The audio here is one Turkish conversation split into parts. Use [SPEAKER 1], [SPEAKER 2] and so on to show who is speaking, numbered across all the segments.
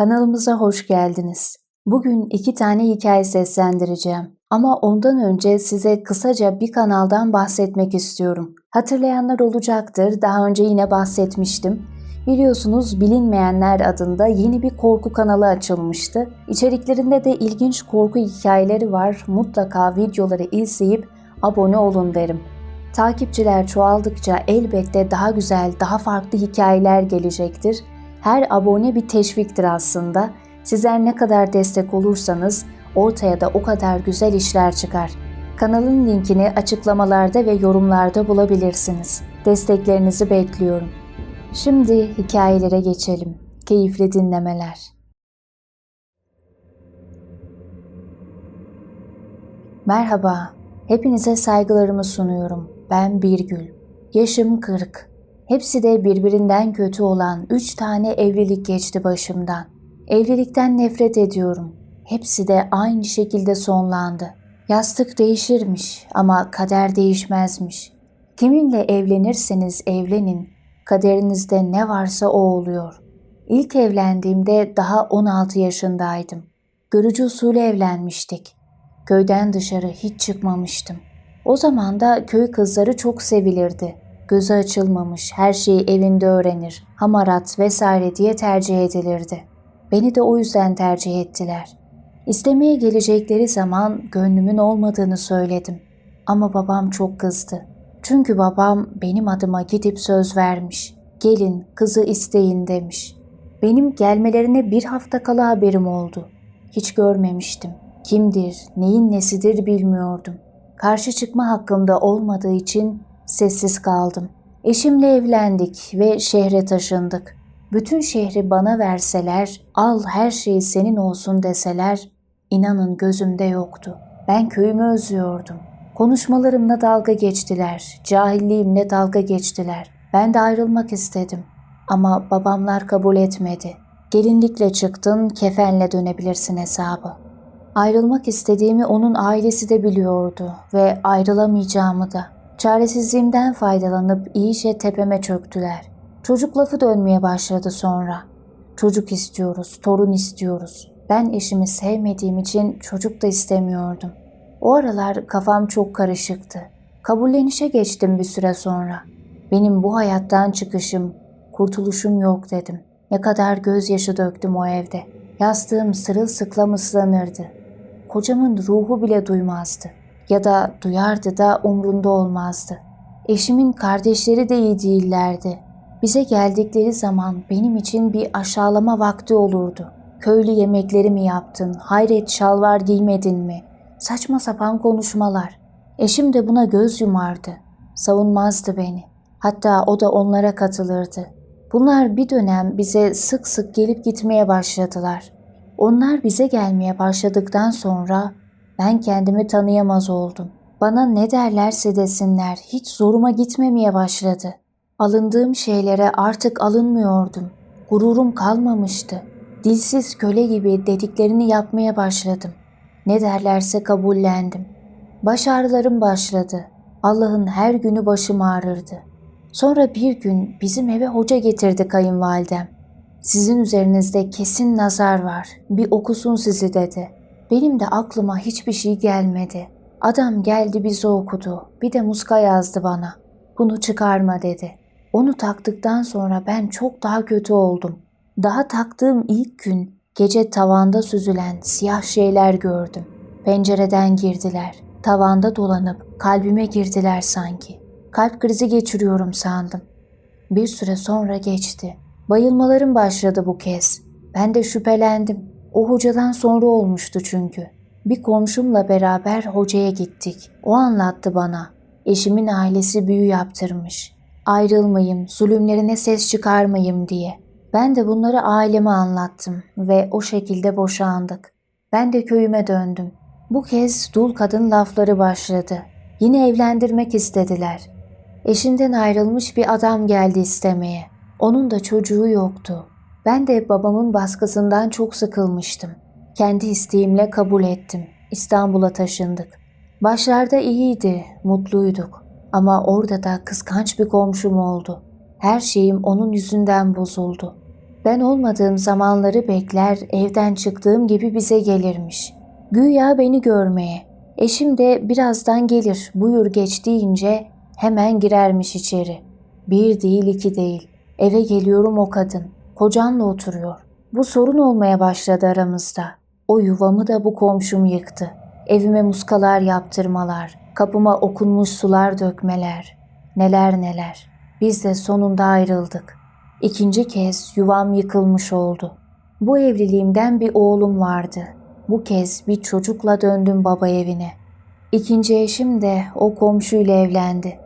[SPEAKER 1] Kanalımıza hoş geldiniz. Bugün iki tane hikaye seslendireceğim. Ama ondan önce size kısaca bir kanaldan bahsetmek istiyorum. Hatırlayanlar olacaktır, daha önce yine bahsetmiştim. Biliyorsunuz Bilinmeyenler adında yeni bir korku kanalı açılmıştı. İçeriklerinde de ilginç korku hikayeleri var. Mutlaka videoları izleyip abone olun derim. Takipçiler çoğaldıkça elbette daha güzel, daha farklı hikayeler gelecektir. Her abone bir teşviktir aslında. Sizler ne kadar destek olursanız ortaya da o kadar güzel işler çıkar. Kanalın linkini açıklamalarda ve yorumlarda bulabilirsiniz. Desteklerinizi bekliyorum. Şimdi hikayelere geçelim. Keyifli dinlemeler. Merhaba, hepinize saygılarımı sunuyorum. Ben Birgül. Yaşım 40. Hepsi de birbirinden kötü olan üç tane evlilik geçti başımdan. Evlilikten nefret ediyorum. Hepsi de aynı şekilde sonlandı. Yastık değişirmiş ama kader değişmezmiş. Kiminle evlenirseniz evlenin, kaderinizde ne varsa o oluyor. İlk evlendiğimde daha 16 yaşındaydım. Görücü usulü evlenmiştik. Köyden dışarı hiç çıkmamıştım. O zaman da köy kızları çok sevilirdi. Gözü açılmamış, her şeyi evinde öğrenir, hamarat vesaire diye tercih edilirdi. Beni de o yüzden tercih ettiler. İstemeye gelecekleri zaman gönlümün olmadığını söyledim. Ama babam çok kızdı. Çünkü babam benim adıma gidip söz vermiş. Gelin kızı isteyin demiş. Benim gelmelerine bir hafta kala haberim oldu. Hiç görmemiştim. Kimdir, neyin nesidir bilmiyordum. Karşı çıkma hakkımda olmadığı için sessiz kaldım. Eşimle evlendik ve şehre taşındık. Bütün şehri bana verseler, al her şey senin olsun deseler, inanın gözümde yoktu. Ben köyümü özlüyordum. Konuşmalarımla dalga geçtiler, cahilliğimle dalga geçtiler. Ben de ayrılmak istedim. Ama babamlar kabul etmedi. Gelinlikle çıktın, kefenle dönebilirsin hesabı. Ayrılmak istediğimi onun ailesi de biliyordu ve ayrılamayacağımı da. Çaresizliğimden faydalanıp iyice tepeme çöktüler. Çocuk lafı dönmeye başladı sonra. Çocuk istiyoruz, torun istiyoruz. Ben eşimi sevmediğim için çocuk da istemiyordum. O aralar kafam çok karışıktı. Kabullenişe geçtim bir süre sonra. Benim bu hayattan çıkışım, kurtuluşum yok dedim. Ne kadar gözyaşı döktüm o evde. Yastığım sırılsıklam ıslanırdı. Kocamın ruhu bile duymazdı. Ya da duyardı da umrunda olmazdı. Eşimin kardeşleri de iyi değillerdi. Bize geldikleri zaman benim için bir aşağılama vakti olurdu. Köylü yemekleri mi yaptın, hayret şalvar giymedin mi? Saçma sapan konuşmalar. Eşim de buna göz yumardı. Savunmazdı beni. Hatta o da onlara katılırdı. Bunlar bir dönem bize sık sık gelip gitmeye başladılar. Onlar bize gelmeye başladıktan sonra ben kendimi tanıyamaz oldum. Bana ne derlerse desinler hiç zoruma gitmemeye başladı. Alındığım şeylere artık alınmıyordum. Gururum kalmamıştı. Dilsiz köle gibi dediklerini yapmaya başladım. Ne derlerse kabullendim. Baş ağrılarım başladı. Allah'ın her günü başım ağrırdı. Sonra bir gün bizim eve hoca getirdi kayınvalidem. Sizin üzerinizde kesin nazar var. Bir okusun sizi dedi. Benim de aklıma hiçbir şey gelmedi. Adam geldi bize okudu. Bir de muska yazdı bana. Bunu çıkarma dedi. Onu taktıktan sonra ben çok daha kötü oldum. Daha taktığım ilk gün gece tavanda süzülen siyah şeyler gördüm. Pencereden girdiler. Tavanda dolanıp kalbime girdiler sanki. Kalp krizi geçiriyorum sandım. Bir süre sonra geçti. Bayılmalarım başladı bu kez. Ben de şüphelendim. O hocadan sonra olmuştu çünkü. Bir komşumla beraber hocaya gittik. O anlattı bana. Eşimin ailesi büyü yaptırmış. Ayrılmayayım, zulümlerine ses çıkarmayayım diye. Ben de bunları aileme anlattım ve o şekilde boşandık. Ben de köyüme döndüm. Bu kez dul kadın lafları başladı. Yine evlendirmek istediler. Eşinden ayrılmış bir adam geldi istemeye. Onun da çocuğu yoktu. Ben de babamın baskısından çok sıkılmıştım. Kendi isteğimle kabul ettim. İstanbul'a taşındık. Başlarda iyiydi, mutluyduk. Ama orada da kıskanç bir komşum oldu. Her şeyim onun yüzünden bozuldu. Ben olmadığım zamanları bekler, evden çıktığım gibi bize gelirmiş. Güya beni görmeye. Eşim de birazdan gelir, buyur geç deyince hemen girermiş içeri. Bir değil iki değil. Eve geliyorum o kadın. Kocanla oturuyor. Bu sorun olmaya başladı aramızda. O yuvamı da bu komşum yıktı. Evime muskalar yaptırmalar, kapıma okunmuş sular dökmeler. Neler neler. Biz de sonunda ayrıldık. İkinci kez yuvam yıkılmış oldu. Bu evliliğimden bir oğlum vardı. Bu kez bir çocukla döndüm baba evine. İkinci eşim de o komşuyla evlendi.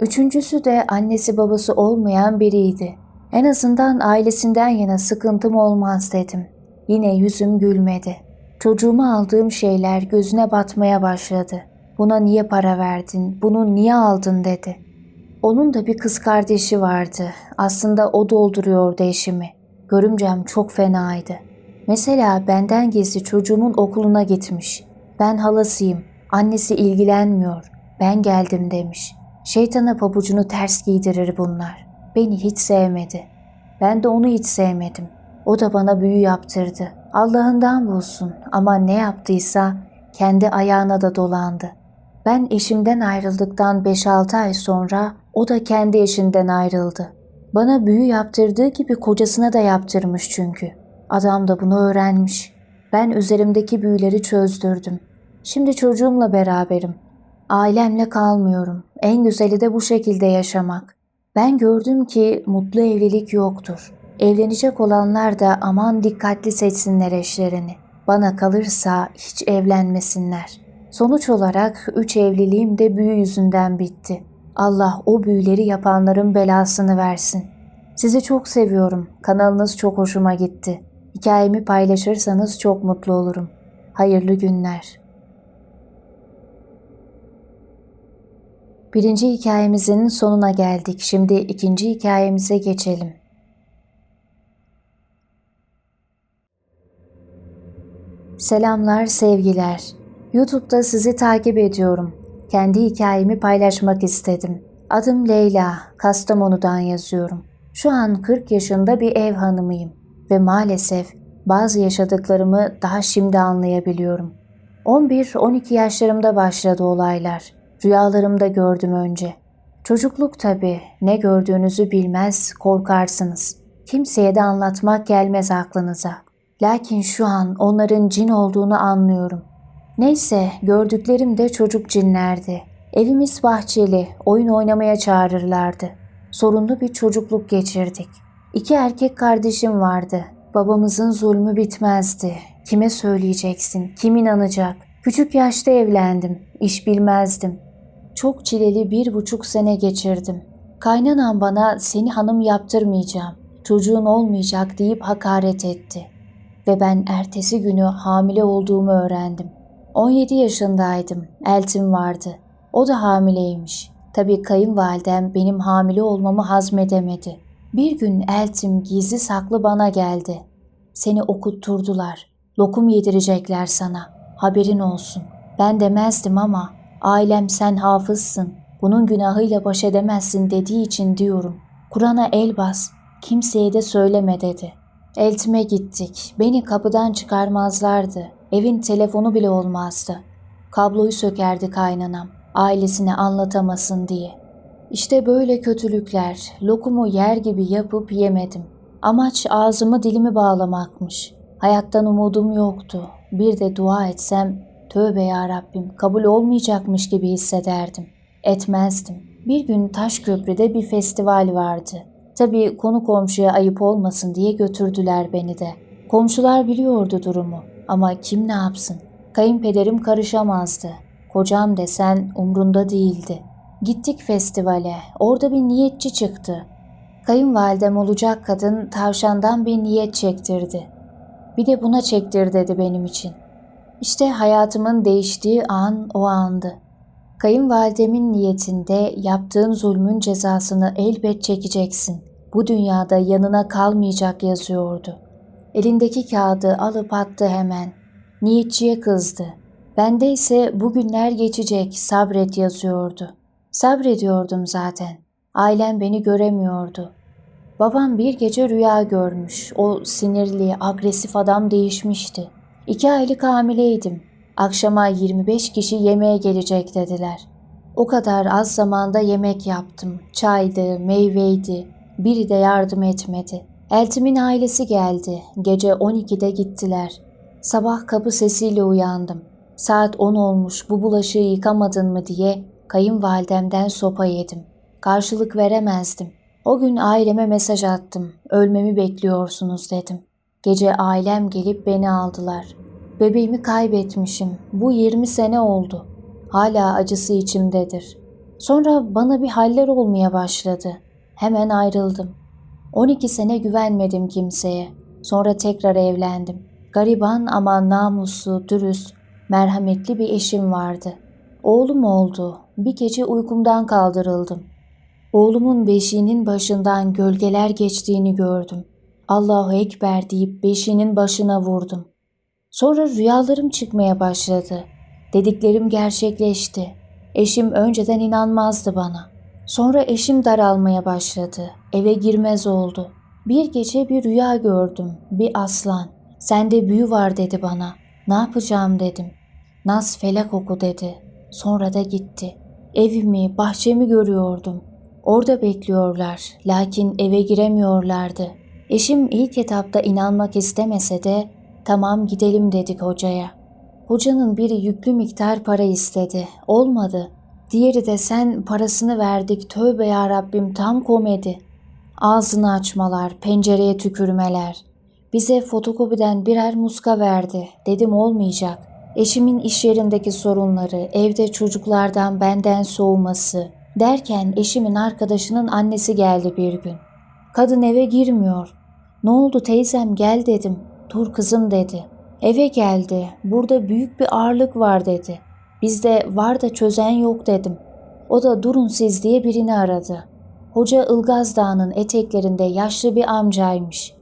[SPEAKER 1] Üçüncüsü de annesi babası olmayan biriydi. En azından ailesinden yana sıkıntım olmaz dedim. Yine yüzüm gülmedi. Çocuğuma aldığım şeyler gözüne batmaya başladı. Buna niye para verdin, bunu niye aldın dedi. Onun da bir kız kardeşi vardı. Aslında o dolduruyordu eşimi. Görümcem çok fenaydı. Mesela benden gizli çocuğumun okuluna gitmiş. Ben halasıyım, annesi ilgilenmiyor. Ben geldim demiş. Şeytana pabucunu ters giydirir bunlar. Beni hiç sevmedi. Ben de onu hiç sevmedim. O da bana büyü yaptırdı. Allah'ından bulsun ama ne yaptıysa kendi ayağına da dolandı. Ben eşimden ayrıldıktan 5-6 ay sonra o da kendi eşinden ayrıldı. Bana büyü yaptırdığı gibi kocasına da yaptırmış çünkü. Adam da bunu öğrenmiş. Ben üzerimdeki büyüleri çözdürdüm. Şimdi çocuğumla beraberim. Ailemle kalmıyorum. En güzeli de bu şekilde yaşamak. Ben gördüm ki mutlu evlilik yoktur. Evlenecek olanlar da aman dikkatli seçsinler eşlerini. Bana kalırsa hiç evlenmesinler. Sonuç olarak üç evliliğim de büyü yüzünden bitti. Allah o büyüleri yapanların belasını versin. Sizi çok seviyorum. Kanalınız çok hoşuma gitti. Hikayemi paylaşırsanız çok mutlu olurum. Hayırlı günler. Birinci hikayemizin sonuna geldik. Şimdi ikinci hikayemize geçelim. Selamlar, sevgiler. YouTube'da sizi takip ediyorum. Kendi hikayemi paylaşmak istedim. Adım Leyla, Kastamonu'dan yazıyorum. Şu an 40 yaşında bir ev hanımıyım ve maalesef bazı yaşadıklarımı daha şimdi anlayabiliyorum. 11-12 yaşlarımda başladı olaylar. Rüyalarımda gördüm önce. Çocukluk tabii. Ne gördüğünüzü bilmez, korkarsınız. Kimseye de anlatmak gelmez aklınıza. Lakin şu an onların cin olduğunu anlıyorum. Neyse, gördüklerim de çocuk cinlerdi. Evimiz bahçeli, oyun oynamaya çağırırlardı. Sorunlu bir çocukluk geçirdik. İki erkek kardeşim vardı. Babamızın zulmü bitmezdi. Kime söyleyeceksin, kim inanacak? Küçük yaşta evlendim, iş bilmezdim. Çok çileli bir buçuk sene geçirdim. Kaynanan bana seni hanım yaptırmayacağım, çocuğun olmayacak deyip hakaret etti. Ve ben ertesi günü hamile olduğumu öğrendim. 17 yaşındaydım, eltim vardı. O da hamileymiş. Tabii kayınvalidem benim hamile olmamı hazmedemedi. Bir gün eltim gizli saklı bana geldi. Seni okutturdular. Lokum yedirecekler sana. Haberin olsun. Ben demezdim ama ailem sen hafızsın. Bunun günahıyla baş edemezsin dediği için diyorum. Kur'an'a el bas. Kimseye de söyleme dedi. Eltime gittik. Beni kapıdan çıkarmazlardı. Evin telefonu bile olmazdı. Kabloyu sökerdi kaynanam. Ailesine anlatamasın diye. İşte böyle kötülükler. Lokumu yer gibi yapıp yemedim. Amaç ağzımı dilimi bağlamakmış. Hayattan umudum yoktu. Bir de dua etsem tövbe ya Rabbim kabul olmayacakmış gibi hissederdim. Etmezdim. Bir gün Taşköprü'de bir festival vardı. Tabii konu komşuya ayıp olmasın diye götürdüler beni de. Komşular biliyordu durumu ama kim ne yapsın? Kayınpederim karışamazdı. Kocam desen umrunda değildi. Gittik festivale. Orada bir niyetçi çıktı. Kayınvalidem olacak kadın tavşandan bir niyet çektirdi. Bir de buna çektir dedi benim için. İşte hayatımın değiştiği an o andı. Kayınvalidemin niyetinde yaptığın zulmün cezasını elbet çekeceksin. Bu dünyada yanına kalmayacak yazıyordu. Elindeki kağıdı alıp attı hemen. Niyetçiye kızdı. Bende ise bugünler geçecek sabret yazıyordu. Sabrediyordum zaten. Ailem beni göremiyordu. Babam bir gece rüya görmüş. O sinirli, agresif adam değişmişti. İki aylık hamileydim. Akşama 25 kişi yemeğe gelecek dediler. O kadar az zamanda yemek yaptım. Çaydı, meyveydi. Biri de yardım etmedi. Eltim'in ailesi geldi. Gece 12'de gittiler. Sabah kapı sesiyle uyandım. Saat 10 olmuş bu bulaşığı yıkamadın mı diye kayınvalidemden sopa yedim. Karşılık veremezdim. O gün aileme mesaj attım. Ölmemi bekliyorsunuz dedim. Gece ailem gelip beni aldılar. Bebeğimi kaybetmişim. Bu 20 sene oldu. Hala acısı içimdedir. Sonra bana bir haller olmaya başladı. Hemen ayrıldım. 12 sene güvenmedim kimseye. Sonra tekrar evlendim. Gariban ama namuslu, dürüst, merhametli bir eşim vardı. Oğlum oldu. Bir gece uykumdan kaldırıldım. Oğlumun beşiğinin başından gölgeler geçtiğini gördüm. Allahu Ekber deyip beşiğinin başına vurdum. Sonra rüyalarım çıkmaya başladı. Dediklerim gerçekleşti. Eşim önceden inanmazdı bana. Sonra eşim daralmaya başladı. Eve girmez oldu. Bir gece bir rüya gördüm. Bir aslan. Sende büyü var dedi bana. Ne yapacağım dedim. Nas felak oku dedi. Sonra da gitti. Evimi, bahçemi görüyordum. Orada bekliyorlar. Lakin eve giremiyorlardı. Eşim ilk etapta inanmak istemese de tamam gidelim dedik hocaya. Hocanın biri yüklü miktar para istedi. Olmadı. Diğeri de sen parasını verdik tövbe ya Rabbim tam komedi. Ağzını açmalar, pencereye tükürmeler. Bize fotokopiden birer muska verdi. Dedim olmayacak. Eşimin iş yerindeki sorunları, evde çocuklardan benden soğuması. Derken eşimin arkadaşının annesi geldi bir gün. Kadın eve girmiyor. Ne oldu teyzem gel dedim. Dur kızım dedi. Eve geldi. Burada büyük bir ağırlık var dedi. Bizde var da çözen yok dedim. O da durun siz diye birini aradı. Hoca Ilgaz Dağı'nın eteklerinde yaşlı bir amcaymış.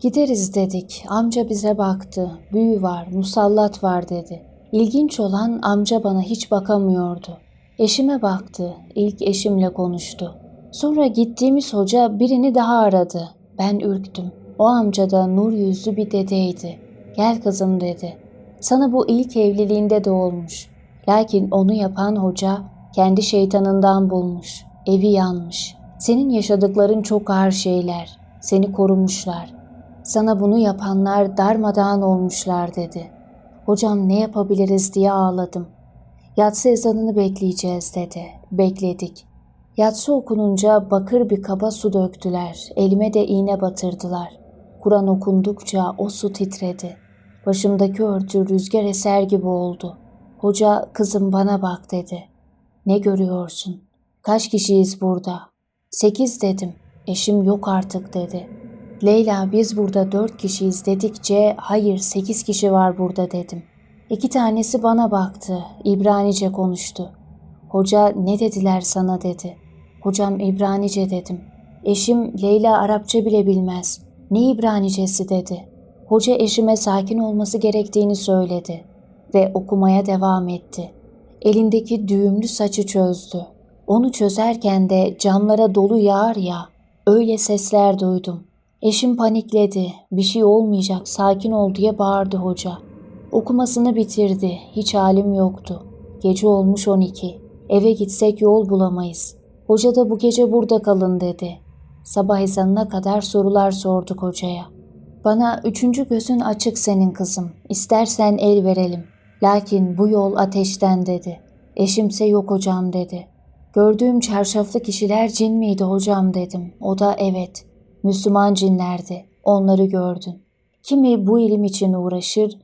[SPEAKER 1] Gideriz dedik. Amca bize baktı. Büyü var, musallat var dedi. İlginç olan amca bana hiç bakamıyordu. Eşime baktı. İlk eşimle konuştu. Sonra gittiğimiz hoca birini daha aradı. Ben ürktüm. O amca da nur yüzlü bir dedeydi. Gel kızım dedi. Sana bu ilk evliliğinde de olmuş. Lakin onu yapan hoca kendi şeytanından bulmuş. Evi yanmış. Senin yaşadıkların çok ağır şeyler. Seni korumuşlar. Sana bunu yapanlar darmadağın olmuşlar dedi. Hocam ne yapabiliriz diye ağladım. Yatsı ezanını bekleyeceğiz dedi. Bekledik. Yatsı okununca bakır bir kaba su döktüler. Elime de iğne batırdılar. Kur'an okundukça o su titredi. Başımdaki örtü rüzgar eser gibi oldu. Hoca kızım bana bak dedi. Ne görüyorsun? Kaç kişiyiz burada? Sekiz dedim. Eşim yok artık dedi. Leyla biz burada dört kişiyiz dedikçe hayır sekiz kişi var burada dedim. İki tanesi bana baktı. İbranice konuştu. Hoca ne dediler sana dedi. Hocam İbranice dedim. Eşim Leyla Arapça bile bilmez. Ne İbranicesi dedi. Hoca eşime sakin olması gerektiğini söyledi ve okumaya devam etti. Elindeki düğümlü saçı çözdü. Onu çözerken de camlara dolu yağar ya, öyle sesler duydum. Eşim panikledi, bir şey olmayacak, sakin ol diye bağırdı hoca. Okumasını bitirdi, hiç halim yoktu. Gece olmuş 12. Eve gitsek yol bulamayız. Hoca da bu gece burada kalın dedi. Sabah ezanına kadar sorular sorduk hocaya. Bana üçüncü gözün açık senin kızım. İstersen el verelim. Lakin bu yol ateşten dedi. Eşimse yok hocam dedi. Gördüğüm çarşaflı kişiler cin miydi hocam dedim. O da evet. Müslüman cinlerdi. Onları gördün. Kimi bu ilim için uğraşır,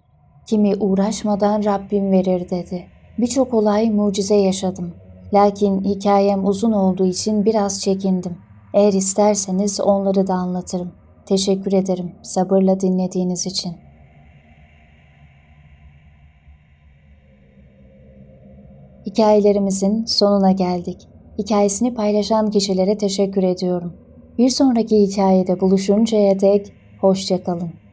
[SPEAKER 1] kimi uğraşmadan Rabbim verir dedi. Birçok olay mucize yaşadım. Lakin hikayem uzun olduğu için biraz çekindim. Eğer isterseniz onları da anlatırım. Teşekkür ederim sabırla dinlediğiniz için. Hikayelerimizin sonuna geldik. Hikayesini paylaşan kişilere teşekkür ediyorum. Bir sonraki hikayede buluşuncaya dek hoşçakalın.